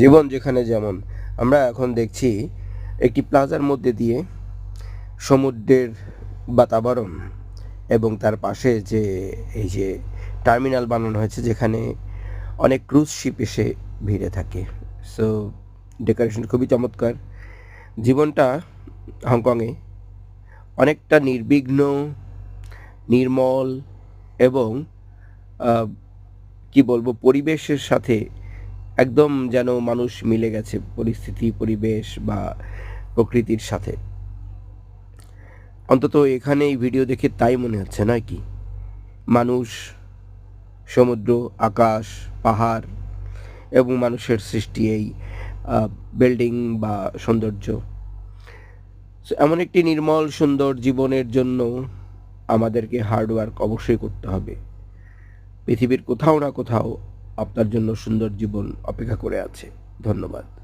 জীবন যেখানে যেমন। আমরা এখন দেখছি একটি প্লাজার মধ্যে দিয়ে সমুদ্রের বাতাবরণ এবং তার পাশে যে এই যে টার্মিনাল বানানো হয়েছে, যেখানে অনেক ক্রুজ শিপ এসে ভিড়ে থাকে। সো ডেকোরেশন খুবই চমৎকার। জীবনটা হংকংয়ে অনেকটা নির্বিঘ্ন, নির্মল এবং কি বলব, পরিবেশের সাথে একদম যেন মানুষ মিলে গেছে পরিস্থিতি, পরিবেশ বা প্রকৃতির সাথে। অন্তত এখানে এই ভিডিও দেখে তাই মনে হচ্ছে, নয় কি? মানুষ, সমুদ্র, আকাশ, পাহাড় এবং মানুষের সৃষ্টি এই বিল্ডিং বা সৌন্দর্য। এমন একটি নির্মল, সুন্দর জীবনের জন্য আমাদেরকে হার্ডওয়ার্ক অবশ্যই করতে হবে। পৃথিবীর কোথাও না কোথাও আপনার জন্য সুন্দর জীবন অপেক্ষা করে আছে। ধন্যবাদ।